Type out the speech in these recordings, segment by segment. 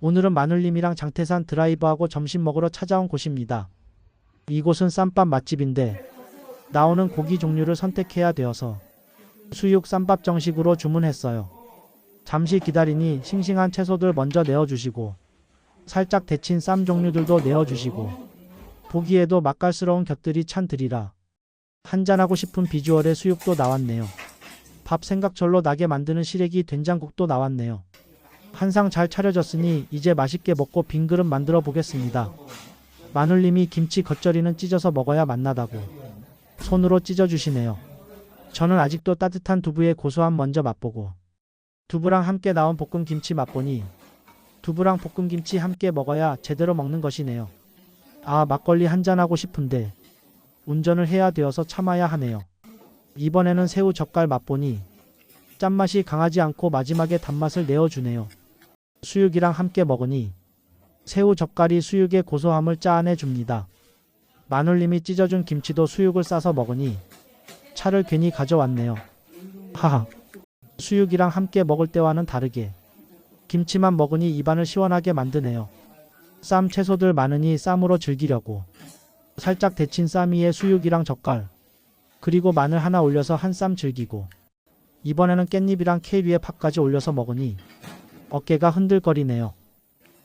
오늘은 마눌님이랑 장태산 드라이브하고 점심 먹으러 찾아온 곳입니다. 이곳은 쌈밥 맛집인데 나오는 고기 종류를 선택해야 되어서 수육 쌈밥 정식으로 주문했어요. 잠시 기다리니 싱싱한 채소들 먼저 내어주시고 살짝 데친 쌈 종류들도 내어주시고 보기에도 맛깔스러운 곁들이 찬들이라 한잔하고 싶은 비주얼의 수육도 나왔네요. 밥 생각절로 나게 만드는 시래기 된장국도 나왔네요. 한상 잘 차려졌으니 이제 맛있게 먹고 빈 그릇 만들어 보겠습니다. 마눌님이 김치 겉절이는 찢어서 먹어야 맛나다고 손으로 찢어주시네요. 저는 아직도 따뜻한 두부의 고소함 먼저 맛보고 두부랑 함께 나온 볶음 김치 맛보니 두부랑 볶음 김치 함께 먹어야 제대로 먹는 것이네요. 아 막걸리 한잔하고 싶은데 운전을 해야 되어서 참아야 하네요. 이번에는 새우 젓갈 맛보니 짠맛이 강하지 않고 마지막에 단맛을 내어주네요. 수육이랑 함께 먹으니 새우 젓갈이 수육의 고소함을 짜내 줍니다. 마눌님이 찢어준 김치도 수육을 싸서 먹으니 차를 괜히 가져왔네요. 하하. 수육이랑 함께 먹을 때와는 다르게 김치만 먹으니 입안을 시원하게 만드네요. 쌈 채소들 많으니 쌈으로 즐기려고 살짝 데친 쌈 위에 수육이랑 젓갈 그리고 마늘 하나 올려서 한 쌈 즐기고 이번에는 깻잎이랑 케일 위에 팥까지 올려서 먹으니 어깨가 흔들거리네요.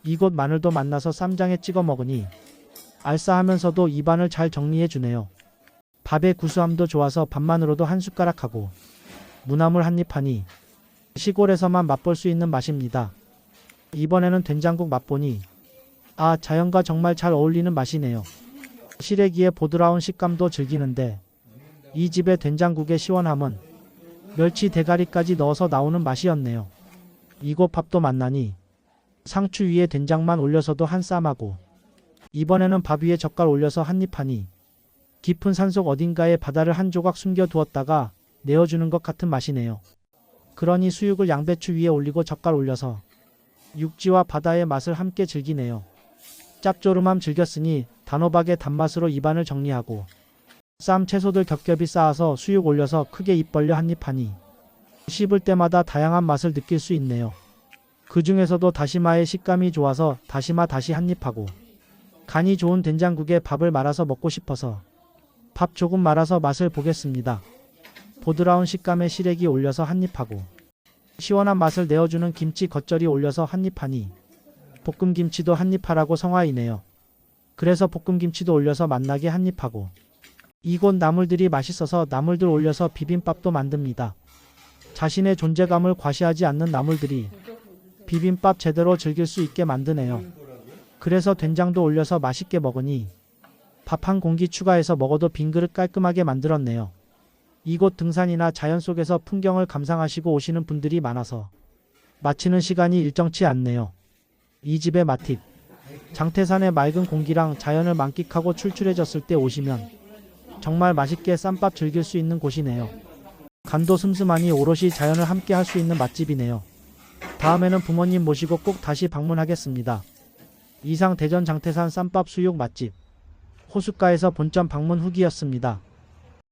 이곳 마늘도 만나서 쌈장에 찍어 먹으니 알싸하면서도 입안을 잘 정리해 주네요. 밥의 구수함도 좋아서 밥만으로도 한 숟가락 하고 무나물 한 입 하니 시골에서만 맛볼 수 있는 맛입니다. 이번에는 된장국 맛보니 아 자연과 정말 잘 어울리는 맛이네요. 시래기의 보드라운 식감도 즐기는데 이 집의 된장국의 시원함은 멸치 대가리까지 넣어서 나오는 맛이었네요. 이곳 밥도 만나니 상추 위에 된장만 올려서도 한 쌈하고 이번에는 밥 위에 젓갈 올려서 한입 하니 깊은 산속 어딘가에 바다를 한 조각 숨겨 두었다가 내어주는 것 같은 맛이네요. 그러니 수육을 양배추 위에 올리고 젓갈 올려서 육지와 바다의 맛을 함께 즐기네요. 짭조름함 즐겼으니 단호박의 단맛으로 입안을 정리하고 쌈 채소들 겹겹이 쌓아서 수육 올려서 크게 입 벌려 한입 하니 씹을 때마다 다양한 맛을 느낄 수 있네요. 그 중에서도 다시마의 식감이 좋아서 다시마 다시 한입 하고 간이 좋은 된장국에 밥을 말아서 먹고 싶어서 밥 조금 말아서 맛을 보겠습니다. 보드라운 식감의 시래기 올려서 한입 하고 시원한 맛을 내어주는 김치 겉절이 올려서 한입 하니 볶음 김치도 한입 하라고 성화이네요. 그래서 볶음 김치도 올려서 맛나게 한입 하고 이곳 나물들이 맛있어서 나물들 올려서 비빔밥도 만듭니다. 자신의 존재감을 과시하지 않는 나물들이 비빔밥 제대로 즐길 수 있게 만드네요. 그래서 된장도 올려서 맛있게 먹으니 밥 한 공기 추가해서 먹어도 빈 그릇 깔끔하게 만들었네요. 이곳 등산이나 자연 속에서 풍경을 감상하시고 오시는 분들이 많아서 마치는 시간이 일정치 않네요. 이 집의 맛팁. 장태산의 맑은 공기랑 자연을 만끽하고 출출해졌을 때 오시면 정말 맛있게 쌈밥 즐길 수 있는 곳이네요. 간도 슴슴하니 오롯이 자연을 함께 할 수 있는 맛집이네요. 다음에는 부모님 모시고 꼭 다시 방문하겠습니다. 이상 대전 장태산 쌈밥 수육 맛집 호숫가에서 본점 방문 후기였습니다.